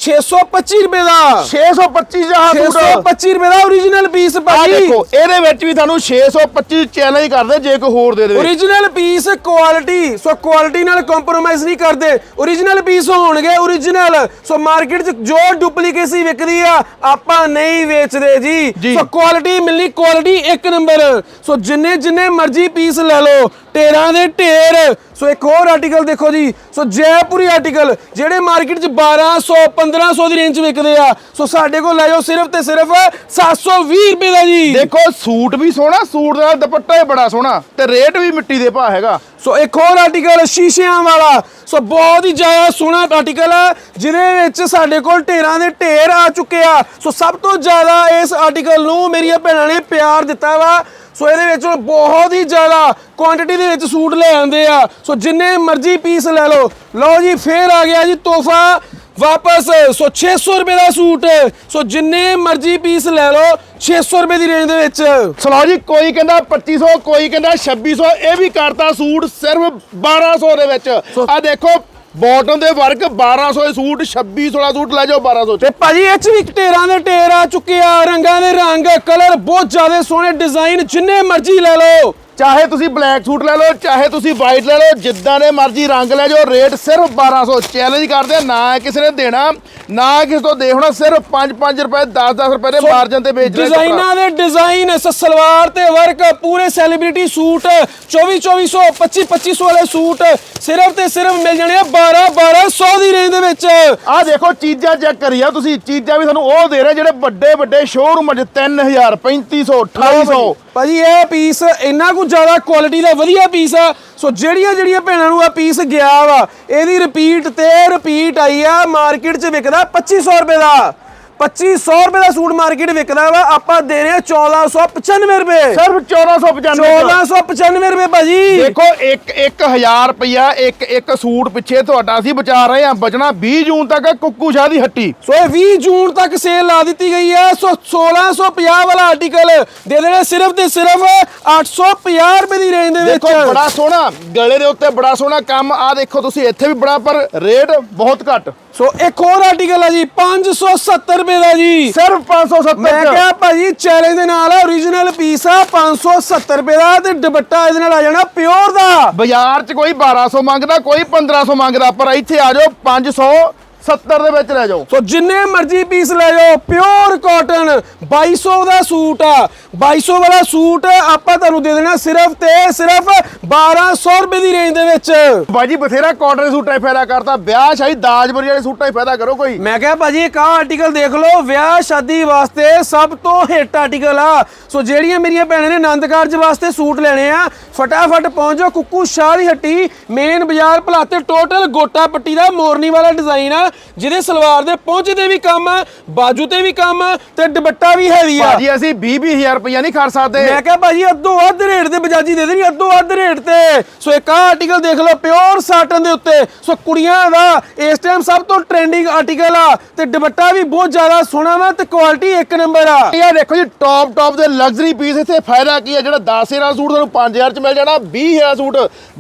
625 ਰੁਪਏ ਦਾ। 625 ਜਹਾ ਸੂਟ 625 ਰੁਪਏ ਦਾ origignal ਪੀਸ ਆ ਭਾਜੀ। ਦੇਖੋ ਇਹਦੇ ਵਿੱਚ ਵੀ ਤੁਹਾਨੂੰ 625 ਚੈਲੰਜ ਕਰਦੇ ਜੇ ਕੋਈ ਹੋਰ ਦੇ ਦੇਵੇ। Origignal piece quality so quality ਨਾਲ ਕੰਪਰੋਮਾਈਜ਼ ਨਹੀਂ ਕਰਦੇ। Origignal ਪੀਸ ਹੋਣਗੇ origignal ਸੋ ਮਾਰਕੀਟ 'ਚ ਜੋ ਡੁਪਲੀਕੇਸੀ ਵਿਕਦੀ ਆ ਆਪਾਂ ਨਹੀਂ ਵੇਚਦੇ ਜੀ। ਸੋ ਕੁਆਲਿਟੀ ਮਿਲਣੀ ਕੁਆਲਿਟੀ ਇੱਕ ਨੰਬਰ ਸੋ ਜਿੰਨੇ ਜਿੰਨੇ ਮਰਜ਼ੀ ਪੀਸ ਲੈ ਲਓ। ਢੇਰਾਂ ਦੇ ਢੇਰ। ਸੋ ਇੱਕ ਹੋਰ ਆਰਟੀਕਲ ਦੇਖੋ ਜੀ। ਸੋ ਜੈਪੁਰੀ ਆਰਟੀਕਲ ਜਿਹੜੇ ਮਾਰਕੀਟ 'ਚ 1200 1500 ਦੀ ਰੇਂਜ 'ਚ ਵਿਕਦੇ ਆ। ਸੋ ਸਾਡੇ ਕੋਲ ਲੈ ਜਾਓ ਸਿਰਫ ਤੇ ਸਿਰਫ 720 ਰੁਪਏ ਦਾ ਜੀ। ਦੇਖੋ ਸੂਟ ਵੀ ਸੋਹਣਾ ਸੂਟ ਦਾ ਦੁਪੱਟਾ ਹੀ ਬੜਾ ਸੋਹਣਾ ਤੇ ਰੇਟ ਵੀ ਮਿੱਟੀ ਦੇ ਭਾਅ ਹੈਗਾ। ਸੋ ਇੱਕ ਹੋਰ ਆਰਟੀਕਲ ਸ਼ੀਸ਼ਿਆਂ ਵਾਲਾ। ਸੋ ਬਹੁਤ ਹੀ ਜ਼ਿਆਦਾ ਸੋਹਣਾ ਆਰਟੀਕਲ ਆ ਜਿਹਦੇ ਵਿੱਚ ਸਾਡੇ ਕੋਲ ਢੇਰਾਂ ਦੇ ਢੇਰ ਆ ਚੁੱਕੇ ਆ। ਸੋ ਸਭ ਤੋਂ ਜ਼ਿਆਦਾ ਇਸ ਆਰਟੀਕਲ ਨੂੰ ਮੇਰੀਆਂ ਭੈਣਾਂ ਨੇ ਪਿਆਰ ਦਿੱਤਾ ਵਾ। ਸੋ ਇਹਦੇ ਵਿੱਚ ਹੁਣ ਬਹੁਤ ਹੀ ਜ਼ਿਆਦਾ ਕੁਆਂਟੀਟੀ ਦੇ ਵਿੱਚ ਸੂਟ ਲੈ ਆਉਂਦੇ ਆ। ਸੋ ਜਿੰਨੇ ਮਰਜ਼ੀ ਪੀਸ ਲੈ ਲਓ। ਲਓ ਜੀ ਫੇਰ ਆ ਗਿਆ ਜੀ ਤੋਹਫਾ ਵਾਪਸ। ਸੋ 600 ਰੁਪਏ ਦਾ ਸੂਟ। ਸੋ ਜਿੰਨੇ ਮਰਜ਼ੀ ਪੀਸ ਲੈ ਲਓ 600 ਰੁਪਏ ਦੀ ਰੇਂਜ ਦੇ ਵਿੱਚ। ਸੁਣੋ ਜੀ ਕੋਈ ਕਹਿੰਦਾ 2500 ਕੋਈ ਕਹਿੰਦਾ 2600 ਇਹ ਵੀ ਕਰਤਾ ਸੂਟ ਸਿਰਫ 1200 ਦੇ ਵਿੱਚ। ਆ ਦੇਖੋ ਬਾਟਮ ਦੇ ਵਰਕ 1200 ਦੇ ਸੂਟ 2600 ਦਾ ਸੂਟ ਲੈ ਜਾਓ 1200 ਚ। ਤੇ ਭਾਜੀ, ਇਹ ਚ ਵੀ ਢੇਰਾਂ ਦੇ ਢੇਰ ਆ ਚੁੱਕੇ ਆ, ਰੰਗਾਂ ਦੇ ਰੰਗ, ਕਲਰ ਬਹੁਤ ਜ਼ਿਆਦਾ ਸੋਹਣੇ, ਡਿਜ਼ਾਈਨ ਜਿੰਨੇ ਮਰਜ਼ੀ ਲੈ ਲਓ। ਚਾਹੇ ਤੁਸੀਂ ਬਲੈਕ ਸੂਟ ਲੈ ਲਓ ਚਾਹੇ ਤੁਸੀਂ ਵਾਈਟ ਲੈ ਲਓ ਜਿੱਦਾਂ ਦੇ ਮਰਜ਼ੀ ਰੰਗ ਲੈ ਜਾਓ ਰੇਟ ਸਿਰਫ 1200 ਚੈਲੰਜ ਕਰਦੇ ਆ ਨਾ ਕਿਸੇ ਨੇ ਦੇਣਾ ਨਾ ਕਿਸੇ ਤੋਂ ਦੇ ਹੋਣਾ ਸਿਰਫ 5-5 ਰੁਪਏ 10-10 ਰੁਪਏ ਦੇ ਮਾਰਜਨ ਤੇ ਵੇਚ ਰਹੇ। ਡਿਜ਼ਾਈਨਾਂ ਦੇ ਡਿਜ਼ਾਈਨ ਸਲਵਾਰ ਤੇ ਵਰਕ ਪੂਰੇ ਸੈਲੀਬ੍ਰਿਟੀ ਸੂਟ 24 2400 25 2500 ਵਾਲੇ ਸੂਟ ਸਿਰਫ ਤੇ ਸਿਰਫ ਮਿਲ ਜਾਣੇ ਆ 12 1200 ਦੀ ਰੇਂਜ ਦੇ ਵਿੱਚ। ਆਹ ਦੇਖੋ ਚੀਜ਼ਾਂ ਚੈੱਕ ਕਰੀਆ ਤੁਸੀਂ ਚੀਜ਼ਾਂ ਵੀ ਤੁਹਾਨੂੰ ਉਹ ਦੇ ਰਹੇ ਜਿਹੜੇ ਵੱਡੇ ਵੱਡੇ ਸ਼ੋਰੂਮ 'ਚ 3000 3500 2800 ਭਾਜੀ, ਇਹ ਪੀਸ ਇੰਨਾ ਕੁ ਜ਼ਿਆਦਾ ਕੁਆਲਿਟੀ ਦਾ ਵਧੀਆ ਪੀਸ ਆ। ਸੋ ਜਿਹੜੀਆਂ ਜਿਹੜੀਆਂ ਭੈਣਾਂ ਨੂੰ ਆ ਪੀਸ ਗਿਆ ਵਾ, ਇਹਦੀ ਰਿਪੀਟ ਤੇ ਰਿਪੀਟ ਆਈ ਆ ਮਾਰਕੀਟ 'ਚ ਵਿਕਦਾ 2500 ਰੁਪਏ ਦਾ। 2500 ਰੁਪਏ ਦਾ ਸੂਟ ਮਾਰਕੀਟ ਵਿਕਦਾ ਵਾ ਆਪਾਂ ਦੇ ਰਹੇ ਹਾਂ 1495 ਰੁਪਏ। ਸਿਰਫ 1495 1495 ਰੁਪਏ ਭਾਜੀ। ਦੇਖੋ ਇੱਕ 1000 ਰੁਪਇਆ ਇੱਕ ਇੱਕ ਸੂਟ ਪਿੱਛੇ ਤੁਹਾਡਾ ਅਸੀਂ ਬਚਾ ਰਹੇ ਹਾਂ। ਬਚਣਾ 20 ਜੂਨ ਤੱਕ ਕੁੱਕੂ ਸ਼ਾਹ ਦੀ ਹੱਟੀ। ਸੋ ਇਹ 20 ਜੂਨ ਤੱਕ ਸੇਲ ਲਾ ਦਿੱਤੀ ਗਈ ਹੈ। ਸੋ 1650 ਵਾਲਾ ਆਰਟੀਕਲ ਦੇ ਦੇਣਾ ਸਿਰਫ ਤੇ ਸਿਰਫ 850 ਰੁਪਏ ਦੀ ਰੇਂਜ ਦੇ ਵਿੱਚ। ਦੇਖੋ ਬੜਾ ਸੋਹਣਾ। ਗਲੇ ਦੇ ਉੱਤੇ ਬੜਾ ਸੋਹਣਾ ਕੰਮ। ਆ ਦੇਖੋ ਤੁਸੀਂ ਇੱਥੇ ਵੀ ਬੜਾ ਪਰ ਰੇਟ ਬਹੁਤ ਘੱਟ। ਸੋ ਇੱਕ ਹੋਰ ਆਰਟੀਕਲ ਹੈ ਜੀ 570 ਰੁਪਏ ਦਾ ਜੀ ਸਿਰਫ 570 ਮੈਂ। ਕਿਹਾ ਭਾਜੀ ਚੈਲੰਜ ਦੇ ਨਾਲ origignal ਪੀਸ ਆ 570 ਰੁਪਏ ਦਾ ਤੇ ਦੁਪੱਟਾ ਇਹਦੇ ਨਾਲ ਆ ਜਾਣਾ ਪਿਓਰ ਦਾ ਬਾਜ਼ਾਰ 'ਚ ਕੋਈ 1200 ਮੰਗਦਾ ਕੋਈ 1500 ਮੰਗਦਾ ਪਰ ਇੱਥੇ ਆ ਜਾਓ 570 ਦੇ ਵਿੱਚ ਲੈ ਜਾਓ। ਸੋ ਜਿੰਨੇ ਮਰਜ਼ੀ ਪੀਸ ਲੈ ਜਾਓ ਪਿਓਰ ਕਾਟਨ 2200 ਦਾ ਸੂਟ ਆ। 2200 ਵਾਲਾ ਸੂਟ ਆਪਾਂ ਤੁਹਾਨੂੰ ਦੇ ਦੇਣਾ ਸਿਰਫ ਤੇ ਸਿਰਫ 1200 ਰੁਪਏ ਦੀ ਰੇਂਜ ਦੇ ਵਿੱਚ। ਬਾਜੀ ਬਥੇਰਾ ਕਾਟਨ ਸੂਟਾਂ 'ਚ ਫਾਇਦਾ ਕਰਤਾ। ਵਿਆਹ ਸ਼ਾਹੀ ਦਾਜਬਰੀ ਵਾਲੇ ਸੂਟਾਂ 'ਚ ਫਾਇਦਾ ਕਰੋ ਕੋਈ। ਮੈਂ ਕਿਹਾ ਭਾਜੀ ਇੱਕ ਆਹ ਆਰਟੀਕਲ ਦੇਖ ਲਓ ਵਿਆਹ ਸ਼ਾਦੀ ਵਾਸਤੇ ਸਭ ਤੋਂ ਹਿੱਟ ਆਰਟੀਕਲ ਆ। ਸੋ ਜਿਹੜੀਆਂ ਮੇਰੀਆਂ ਭੈਣਾਂ ਨੇ ਆਨੰਦ ਕਾਰਜ ਵਾਸਤੇ ਸੂਟ ਲੈਣੇ ਆ ਫਟਾਫਟ ਪਹੁੰਚੋ। ਕੁੱਕੂ ਸ਼ਾਹ ਦੀ ਹੱਟੀ ਮੇਨ ਬਾਜ਼ਾਰ ਭਲਾਤੇ ਟੋਟਲ ਗੋਟਾ ਪੱਟੀ ਦਾ ਮੋਰਨੀ ਵਾਲਾ ਡਿਜ਼ਾਈਨ ਆ। ਜਿਹਦੇ ਸਲਵਾਰ ਦੇ ਪਹੁੰਚੇ ਤੇ ਵੀ ਕੰਮ ਆ ਬਾਜੂ ਤੇ ਵੀ ਕੰਮ ਆ ਤੇ ਦੁਪੱਟੇ ਵੀ ਹੈਵੀ ਆ। ਭਾਜੀ ਅਸੀਂ 20 20000 ਰੁਪਇਆ ਨਹੀਂ ਖਰਚ ਸਕਦੇ। ਮੈਂ ਕਿਹਾ ਭਾਜੀ ਅੱਧੋ ਅੱਧ ਰੇਟ ਤੇ ਬਜਾਜੀ ਦੇ ਦੇਣੀ ਅੱਧੋ ਅੱਧ ਰੇਟ ਤੇ। ਸੋ ਇੱਕ ਆਰਟੀਕਲ ਦੇਖ ਲਓ ਪਿਓਰ ਸਾਟਨ ਦੇ ਉੱਤੇ। ਸੋ ਕੁੜੀਆਂ ਦਾ ਇਸ ਟਾਈਮ ਸਭ ਤੋਂ ਟ੍ਰੈਂਡਿੰਗ ਆਰਟੀਕਲ ਆ ਤੇ ਦੁਪੱਟਾ ਵੀ ਬਹੁਤ ਜ਼ਿਆਦਾ ਸੋਹਣਾ ਵਾ ਤੇ ਕੁਆਲਿਟੀ ਇੱਕ ਨੰਬਰ ਆ। ਇਹ ਦੇਖੋ ਜੀ ਟੌਪ ਟੌਪ ਦੇ ਲਗਜ਼ਰੀ ਪੀਸ ਇੱਥੇ ਫਾਇਦਾ ਕੀ ਹੈ ਜਿਹੜਾ 10000 ਦਾ ਸੂਟ ਤੁਹਾਨੂੰ 5000 ਚ ਮਿਲ ਜਾਣਾ 20000 ਦਾ ਸੂਟ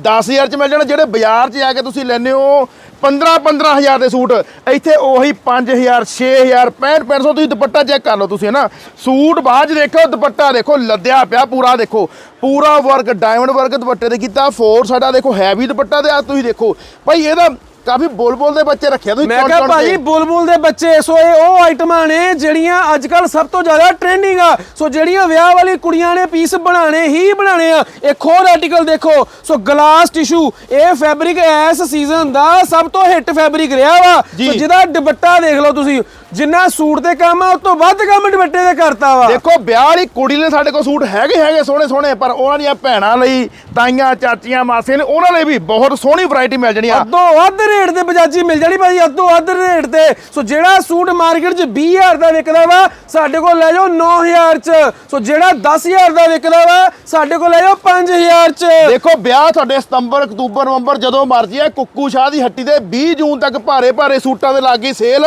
10000 ਚ ਮਿਲ ਜਾਣਾ ਜਿਹੜੇ ਬਾਜ਼ਾਰ 'ਚ ਜਾ ਕੇ ਤੁਸੀਂ ਲੈਣੇ ਹੋ 15 15000 ਦੇ ਸੂਟ। ਇੱਥੇ ਉਹੀ 5000 6000 65 6500 ਤੁਸੀਂ ਦੁਪੱਟਾ ਚੈੱਕ ਕਰ ਲਓ ਤੁਸੀਂ, ਹੈ ਨਾ? ਸੂਟ ਬਾਅਦ 'ਚ ਦੇਖੋ ਦੁਪੱਟਾ ਦੇਖੋ, ਲੱਦਿਆ ਪਿਆ ਪੂਰਾ ਦੇਖੋ। ਪੂਰਾ ਵਰਕ ਡਾਇਮੰਡ ਵਰਕ ਦੁਪੱਟੇ ਤੇ ਕੀਤਾ ਫੋਰ ਸਾਡਾ ਦੇਖੋ ਹੈਵੀ ਦੁਪੱਟਾ ਤੇ ਆ, ਤੁਸੀਂ ਦੇਖੋ। ਭਾਈ, ਇਹਦਾ ਕਾਫੀ ਬੋਲ ਬੋਲ ਦੇ ਬੱਚੇ ਰੱਖਿਆ ਤੁਸੀਂ ਮੈਂ ਕਿਹਾ। ਭਾਜੀ ਬੁਲਬੁਲ ਦੇ ਬੱਚੇ ਸੋ ਇਹ ਉਹ ਆਈਟਮਾਂ ਨੇ ਜਿਹੜੀਆਂ ਅੱਜ ਕੱਲ ਸਭ ਤੋਂ ਜ਼ਿਆਦਾ ਟ੍ਰੈਂਡਿੰਗ ਆ। ਸੋ ਜਿਹੜੀਆਂ ਵਿਆਹ ਵਾਲੀ ਕੁੜੀਆਂ ਨੇ ਪੀਸ ਬਣਾਣੇ ਹੀ ਬਣਾਣੇ ਆ। ਇੱਕ ਹੋਰ ਆਰਟੀਕਲ ਦੇਖੋ। ਸੋ ਗਲਾਸ ਟਿਸ਼ੂ ਇਹ ਫੈਬਰਿਕ ਇਸ ਸੀਜ਼ਨ ਦਾ ਸਭ ਤੋਂ ਹਿੱਟ ਫੈਬਰਿਕ ਰਿਹਾ ਵਾ। ਸੋ ਜਿਹਦਾ ਦੁਪੱਟਾ ਦੇਖ ਲਓ ਤੁਸੀਂ। ਜਿੰਨਾ ਸੂਟ ਤੇ ਕੰਮ ਆ ਉਸ ਤੋਂ ਵੱਧ ਕੰਮ ਦੁਪੱਟੇ ਤੇ ਕਰਤਾ ਵਾ। ਦੇਖੋ ਵਿਆਹ ਵਾਲੀ ਕੁੜੀ ਲਈ ਸਾਡੇ ਕੋਲ ਸੂਟ ਹੈਗੇ ਹੈਗੇ ਸੋਹਣੇ ਸੋਹਣੇ ਪਰ ਉਹਨਾਂ ਦੀਆਂ ਭੈਣਾਂ ਲਈ ਤਾਈਆਂ ਚਾਚੀਆਂ ਮਾਸੀਆਂ ਨੇ ਉਹਨਾਂ ਲਈ ਵੀ ਬਹੁਤ ਸੋਹਣੀ ਵੈਰਾਈਟੀ ਮਿਲ ਜਾਣੀ ਆ। ਅੱਧੋ ਅੱਧ ਰੇਟ ਤੇ ਬਜਾਜੀ ਮਿਲ ਜਾਣੀ ਭਾਈ ਅੱਧੋ ਅੱਧ ਰੇਟ ਤੇ। ਸੋ ਜਿਹੜਾ ਸੂਟ ਮਾਰਕੀਟ 'ਚ 20000 ਦਾ ਵਿਕਦਾ ਵਾ, ਸਾਡੇ ਕੋਲ ਲੈ ਜਾਓ 9000 'ਚ। ਸੋ ਜਿਹੜਾ 10000 ਦਾ ਵਿਕਦਾ ਵਾ, ਸਾਡੇ ਕੋਲ ਲੈ ਜਾਓ 5000 'ਚ। ਦੇਖੋ, ਵਿਆਹ ਤੁਹਾਡੇ ਸਤੰਬਰ, ਅਕਤੂਬਰ, ਨਵੰਬਰ ਜਦੋਂ ਮਰਜ਼ੀ ਹੈ, ਕੁੱਕੂ ਸ਼ਾਹ ਦੀ ਹੱਟੀ ਦੇ 20 ਜੂਨ ਤੱਕ ਭਾਰੇ ਭਾਰੇ ਸੂਟਾਂ ਦੇ ਲੱਗੀ ਸੇਲ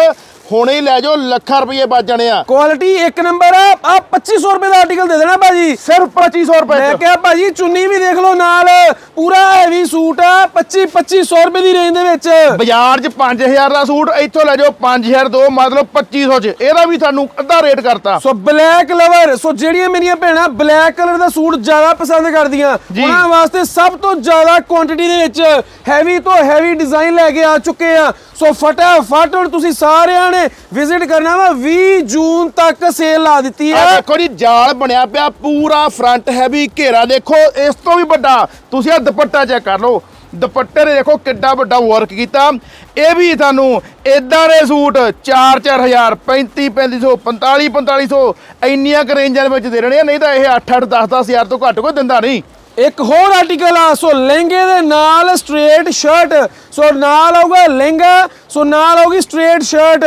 ਹੁਣੇ ਹੀ ਲੈ ਜਾਓ ਲੱਖਾਂ ਰੁਪਏ ਬਚ ਜਾਣੇ ਆ। ਕੁਆਲਿਟੀ ਇੱਕ ਨੰਬਰ ਆ ਆ 2500 ਰੁਪਏ ਦਾ ਆਰਟੀਕਲ ਦੇ ਦੇਣਾ ਭਾਜੀ। ਸਿਰਫ 2500 ਰੁਪਏ ਮੈਂ ਕਿਹਾ ਭਾਜੀ ਚੁੰਨੀ ਵੀ ਦੇਖ ਲਓ ਨਾਲ ਪੂਰਾ ਹੈਵੀ ਸੂਟ ਆ 25 2500 ਰੁਪਏ ਦੀ ਰੇਂਜ ਦੇ ਵਿੱਚ। ਬਾਜ਼ਾਰ 'ਚ 5000 ਦਾ ਸੂਟ ਇੱਥੋਂ ਲੈ ਜਾਓ 5000 ਦੋ ਮਤਲਬ 2500 ਚ। ਇਹਦਾ ਵੀ ਤੁਹਾਨੂੰ ਅੱਧਾ ਰੇਟ ਕਰਤਾ। ਸੋ ਬਲੈਕ ਲਵਰ ਸੋ ਜਿਹੜੀਆਂ ਮੇਰੀਆਂ ਭੈਣਾਂ ਬਲੈਕ ਕਲਰ ਦਾ ਸੂਟ ਜ਼ਿਆਦਾ ਪਸੰਦ ਕਰਦੀਆਂ। ਉਹਨਾਂ ਵਾਸਤੇ ਸਭ ਤੋਂ ਜ਼ਿਆਦਾ ਕੁਆਂਟੀਟੀ ਦੇ ਵਿੱਚ ਹੈਵੀ ਤੋਂ ਹੈਵੀ ਡਿਜ਼ਾਈਨ ਲੈ ਕੇ ਆ ਚੁੱਕੇ ਆ। ਸੋ ਫਟਾਫਟ ਹੁਣ ਤੁਸੀਂ ਸਾਰਿਆਂ ਨੇ ਵਿਜ਼ਿਟ ਕਰਨਾ ਵਾ 20 ਜੂਨ ਤੱਕ ਸੇਲ ਲਾ ਦਿੱਤੀ ਆ ਹੈ ਦੇਖੋ ਜੀ, ਜਾਲ ਬਣਿਆ ਪਿਆ, ਪੂਰਾ ਫਰੰਟ ਹੈਵੀ ਘੇਰਾ ਦੇਖੋ, ਇਸ ਤੋਂ ਵੀ ਵੱਡਾ। ਤੁਸੀਂ ਆ ਦੁਪੱਟਾ ਚੈੱਕ ਕਰ ਲਓ। ਦੁਪੱਟੇ ਦੇ ਦੇਖੋ ਕਿੱਡਾ ਵੱਡਾ ਵਰਕ ਕੀਤਾ। ਇਹ ਵੀ ਤੁਹਾਨੂੰ ਇਦਾਂ ਦੇ ਸੂਟ 4-4000 35-3500 45-4500 ਇੰਨੀਆਂ ਕੁ ਰੇਂਜਾਂ ਦੇ ਵਿੱਚ ਦੇ ਰਹੇ ਆ, ਨਹੀਂ ਤਾਂ ਇਹ 8-8 10-10000 ਤੋਂ ਘੱਟ ਕੋਈ ਦਿੰਦਾ ਨਹੀਂ। ਇੱਕ ਹੋਰ ਆਰਟੀਕਲ ਆ ਸੋ ਲਹਿੰਗੇ ਦੇ ਨਾਲ ਸਟ੍ਰੇਟ ਸ਼ਰਟ ਸੋ ਨਾਲ ਆਊਗਾ ਲਹਿੰਗਾ ਸੋ ਨਾਲ ਆਊਗੀ ਸਟ੍ਰੇਟ ਸ਼ਰਟ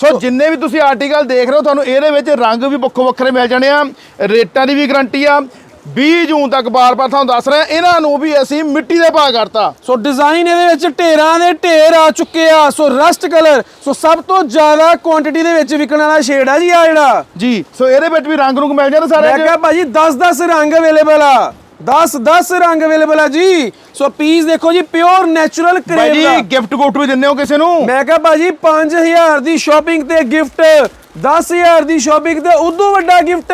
ਸੋ ਜਿੰਨੇ ਵੀ ਤੁਸੀਂ ਆਰਟੀਕਲ ਦੇਖ ਰਹੇ ਹੋ ਤੁਹਾਨੂੰ ਇਹਦੇ ਵਿੱਚ ਰੰਗ ਵੀ ਵੱਖੋ ਵੱਖਰੇ ਮਿਲ ਜਾਣੇ ਆ ਰੇਟਾਂ ਦੀ ਵੀ ਗਾਰੰਟੀ ਆ। 20 ਜੂਨ ਤੱਕ ਬਾਰ-ਬਾਰ ਤੁਹਾਨੂੰ ਦੱਸ ਰਹੇ ਇਹਨਾਂ ਨੂੰ ਵੀ ਅਸੀਂ ਮਿੱਟੀ ਦੇ ਭਾਅ ਕਰਤਾ। ਸੋ ਡਿਜ਼ਾਈਨ ਇਹਦੇ ਵਿੱਚ ਢੇਰਾਂ ਦੇ ਢੇਰ ਆ ਚੁੱਕੇ ਆ ਸੋ ਰਸਟ ਕਲਰ ਸੋ ਸਭ ਤੋਂ ਜ਼ਿਆਦਾ ਕੁਆਂਟੀਟੀ ਦੇ ਵਿੱਚ ਵਿਕਣ ਵਾਲਾ ਸ਼ੇਡ ਆ ਜੀ ਆ ਜਿਹੜਾ। ਜੀ ਸੋ ਇਹਦੇ ਵਿੱਚ ਵੀ ਰੰਗ ਰੁੰਗ ਮਿਲ ਜਾਂਦੇ ਸਾਰੇ ਮੈਂ ਕਿਹਾ ਭਾਜੀ 10 10 ਰੰਗ ਅਵੇਲੇਬਲ ਆ। 10 10 ਰੰਗ ਅਵੇਲੇਬਲ ਆ ਜੀ। ਸੋ ਪੀਸ ਦੇਖੋ ਜੀ ਪਿਓਰ ਨੈਚੁਰਲ ਭਾਈ ਕਰੇਵ ਜੀ ਦਾ। ਗਿਫਟ ਗੁਫਟ ਵੀ ਦਿੰਦੇ ਹੋ ਕਿਸੇ ਨੂੰ? ਮੈਂ ਕਿਹਾ ਭਾਜੀ 5000 ਦੀ ਸ਼ਾਪਿੰਗ ਤੇ ਗਿਫਟ 10000 ਦੀ ਸ਼ਾਪਿੰਗ ਤੇ ਉਦੋਂ ਵੱਡਾ ਗਿਫਟ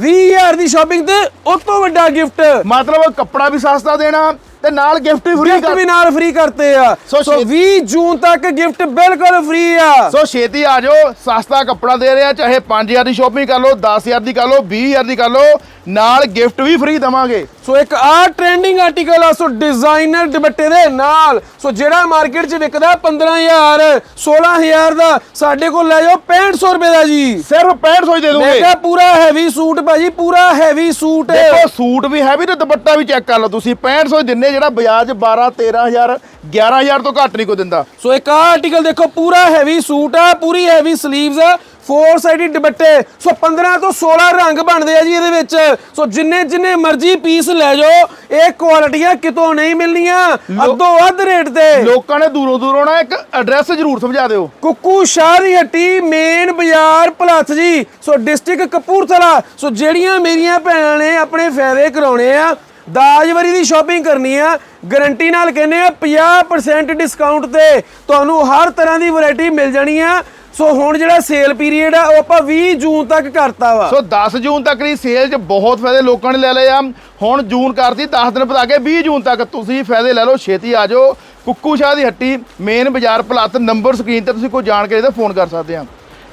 20000 ਦੀ ਸ਼ਾਪਿੰਗ ਤੇ ਉਸ ਤੋਂ ਵੱਡਾ ਗਿਫਟ ਮਤਲਬ ਕੱਪੜਾ ਵੀ ਸਸਤਾ ਦੇਣਾ ਤੇ ਨਾਲ ਗਿਫਟ ਵੀ ਫ੍ਰੀ ਗਿਫਟ ਵੀ ਨਾਲ ਫ੍ਰੀ ਕਰਤੇ ਆ। ਸੋ ਸੋ ਛੇ- 20 ਜੂਨ ਤੱਕ ਗਿਫਟ ਬਿਲਕੁਲ ਫ੍ਰੀ ਆ। ਸੋ ਛੇਤੀ ਆ ਜਾਓ ਸਸਤਾ ਕੱਪੜਾ ਦੇ ਰਹੇ ਆ ਚਾਹੇ 5000 ਦੀ ਸ਼ੋਪਿੰਗ ਕਰ ਲਓ 10000 ਦੀ ਕਰ ਲਓ 20000 ਦੀ ਕਰ ਲਓ ਨਾਲ ਗਿਫਟ ਵੀ ਫ੍ਰੀ ਦਵਾਂਗੇ। ਸੋ ਇੱਕ ਆ ਟ੍ਰੈਂਡਿੰਗ ਆਰਟੀਕਲ ਆ ਸੋ ਡਿਜ਼ਾਈਨਰ ਦੁਪੱਟੇ ਦੇ ਨਾਲ। ਸੋ ਜਿਹੜਾ ਮਾਰਕੀਟ 'ਚ ਵਿਕਦਾ 15000 16000 ਦਾ ਸਾਡੇ ਕੋਲ ਲੈ ਜਾਓ 6500 ਰੁਪਏ ਦਾ ਜੀ। ਸਿਰਫ 6500 ਹੀ ਦੇ ਮੈਂ ਦੂੰਗੇ। ਕਿਹਾ ਪੂਰਾ ਹੈਵੀ ਸੂਟ ਭਾਜੀ ਪੂਰਾ ਹੈਵੀ ਸੂਟ ਦੇਖੋ ਸੂਟ ਵੀ ਹੈਵੀ ਤੇ ਦੁਪੱਟਾ ਵੀ ਚੈੱਕ ਕਰ ਲਓ ਤੁਸੀਂ 6500 ਹੀ ਦਿੰਨੇ ਜਿਹੜਾ 'ਚ 12 13000 11000 ਤੋਂ ਘੱਟ ਨਹੀਂ ਕੋਈ ਦਿੰਦਾ। ਸੋ ਇੱਕ ਆਰਟੀਕਲ ਦੇਖੋ ਪੂਰਾ ਹੈਵੀ ਸੂਟ ਆ ਪੂਰੀ ਹੈਵੀ ਸਲੀਵਸ ਆ ਫੋਰ ਸਾਈਡਡ ਦੁਪੱਟੇ। ਸੋ 15 ਤੋਂ 16 ਰੰਗ ਬਣਦੇ ਆ ਜੀ ਇਹਦੇ ਵਿੱਚ। ਸੋ ਜਿੰਨੇ ਜਿੰਨੇ ਮਰਜ਼ੀ ਪੀਸ ਲੈ ਜਾਓ ਇਹ ਕੁਆਲਿਟੀਆਂ ਕਿਤੋਂ ਨਹੀਂ ਮਿਲਣੀਆਂ ਅੱਧੋ ਅੱਧ ਰੇਟ ਤੇ। ਲੋਕਾਂ ਨੇ ਦੂਰੋਂ ਦੂਰੋਂ ਨਾ ਇੱਕ ਐਡਰੈਸ ਜ਼ਰੂਰ ਸਮਝਾ ਦਿਓ। ਕੁੱਕੂ ਸ਼ਾਹ ਦੀ ਹੱਟੀ ਮੇਨ ਬਾਜ਼ਾਰ ਭਲੱਥ ਜੀ। ਸੋ ਡਿਸਟ੍ਰਿਕਟ ਕਪੂਰਥਲਾ। ਸੋ ਜਿਹੜੀਆਂ ਮੇਰੀਆਂ ਭੈਣਾਂ ਨੇ ਆਪਣੇ ਫਾਇਦੇ ਕਰਾਉਣੇ ਆ ਦਾਜਵਰੀ ਦੀ ਸ਼ਾਪਿੰਗ ਕਰਨੀ ਆ। ਗਾਰੰਟੀ ਨਾਲ ਕਹਿੰਦੇ ਆ 50% ਡਿਸਕਾਊਂਟ ਤੇ ਤੁਹਾਨੂੰ ਹਰ ਤਰ੍ਹਾਂ ਦੀ ਵੈਰਾਈਟੀ ਮਿਲ ਜਾਣੀ ਆ। ਸੋ ਹੁਣ ਜਿਹੜਾ ਸੇਲ ਪੀਰੀਅਡ ਆ, ਉਹ ਆਪਾਂ 20 ਜੂਨ ਤੱਕ ਕਰਤਾ ਵਾ। ਸੋ 10 ਜੂਨ ਤੱਕ ਦੀ ਸੇਲ 'ਚ ਬਹੁਤ ਫਾਇਦੇ ਲੋਕਾਂ ਨੇ ਲੈ ਲਏ ਆ। ਹੁਣ ਜੂਨ ਕਰਤੀ 10 ਦਿਨ ਵਧਾ ਕੇ 20 ਜੂਨ ਤੱਕ ਤੁਸੀਂ ਫਾਇਦੇ ਲੈ ਲਓ। ਛੇਤੀ ਆ ਜਾਓ। ਕੁੱਕੂ ਸ਼ਾਹ ਦੀ ਹੱਟੀ ਮੇਨ ਬਾਜ਼ਾਰ ਭਲੱਤ ਨੰਬਰ ਸਕਰੀਨ ਤੇ ਤੁਸੀਂ ਕੋਈ ਜਾਣਕਾਰੀ ਦਾ ਫੋਨ ਕਰ ਸਕਦੇ ਆ।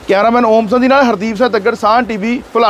ਕੈਮਰਾਮੈਨ ਓਮ ਦੀ ਨਾਲ ਹਰਦੀਪ ਸਿੰਘ ਤੱਗੜ ਸਾਹ ਟੀਵੀ ਭਲੱਤ